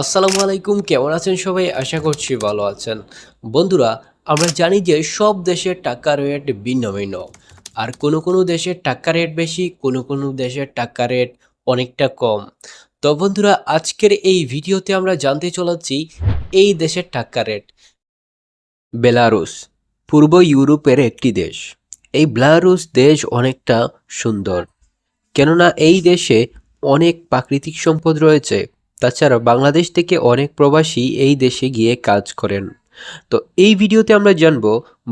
আসসালামু আলাইকুম, কেমন আছেন সবাই? আশা করছি ভালো আছেন। বন্ধুরা, আমরা জানি যে সব দেশের টাকা রেট ভিন্ন ভিন্ন আর কোনো কোনো দেশের টাকা রেট বেশি, কোনো কোনো দেশের টাকা রেট অনেকটা কম। তো বন্ধুরা, আজকের এই ভিডিওতে আমরা জানতে চলেছি এই দেশের টাকা রেট। বেলারুস পূর্ব ইউরোপের একটি দেশ। এই বেলারুস দেশ অনেকটা সুন্দর। কেননা এই দেশে অনেক প্রাকৃতিক সম্পদ রয়েছে। তাছাড়া বাংলাদেশ থেকে অনেক প্রবাসী এই দেশে গিয়ে কাজ করেন। তো এই ভিডিওতে আমরা জানব,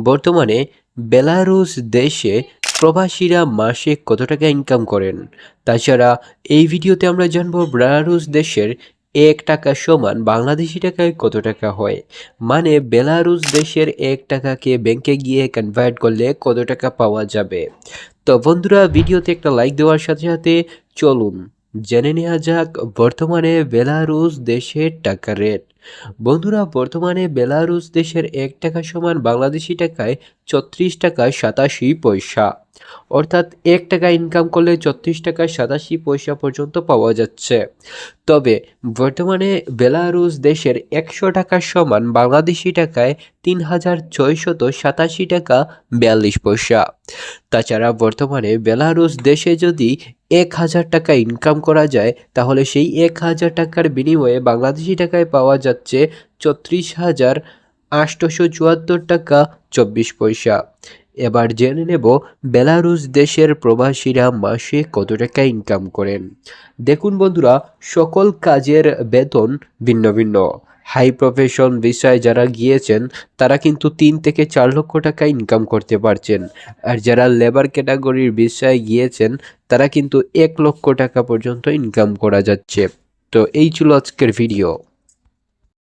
বর্তমানে বেলারুস দেশে প্রবাসীরা মাসে কত টাকা ইনকাম করেন? তাছাড়া এই ভিডিওতে আমরা জানব বেলারুস দেশের এক টাকা সমান বাংলাদেশি টাকায় কত টাকা হয়? মানে বেলারুস দেশের এক টাকাকে ব্যাংকে গিয়ে কনভার্ট করলে কত টাকা পাওয়া যাবে? তো বন্ধুরা, ভিডিওতে একটা লাইক দেওয়ার সাথে সাথে চলুন। জেনে নেওয়া যাক বর্তমানে বেলারুস দেশের টাকা রেট। বন্ধুরা, বর্তমানে বেলারুস দেশের এক টাকা সমান বাংলাদেশি টাকায় ছত্রিশ টাকা সাতাশি পয়সা। অর্থাৎ এক টাকা ইনকাম করলে ছত্রিশ টাকা সাতাশি পয়সা পর্যন্ত পাওয়া যাচ্ছে। তবে বর্তমানে বেলারুস দেশের একশো টাকা সমান বাংলাদেশি টাকায় তিন হাজার ছয়শত সাতাশি টাকা বিয়াল্লিশ পয়সা। তাছাড়া বর্তমানে বেলারুস দেশে যদি এক হাজার টাকা ইনকাম করা যায়, তাহলে সেই এক হাজার টাকার বিনিময়ে বাংলাদেশি টাকায় পাওয়া যাচ্ছে ছত্রিশ হাজার আটশোশো চুয়াত্তর টাকা চব্বিশ পয়সা। এবার জেনে নেব বেলারুস দেশের প্রবাসীরা মাসে কত টাকা ইনকাম করেন। দেখুন বন্ধুরা, সকল কাজের বেতন ভিন্ন ভিন্ন। হাই প্রফেশন বিষয়ে যারা গিয়েছেন, তারা কিন্তু তিন থেকে চার লক্ষ টাকা ইনকাম করতে পারছেন। আর যারা লেবার ক্যাটাগরির বিষয়ে গিয়েছেন, তারা কিন্তু এক লক্ষ টাকা পর্যন্ত ইনকাম করা যাচ্ছে। তো এই ছিল আজকের ভিডিও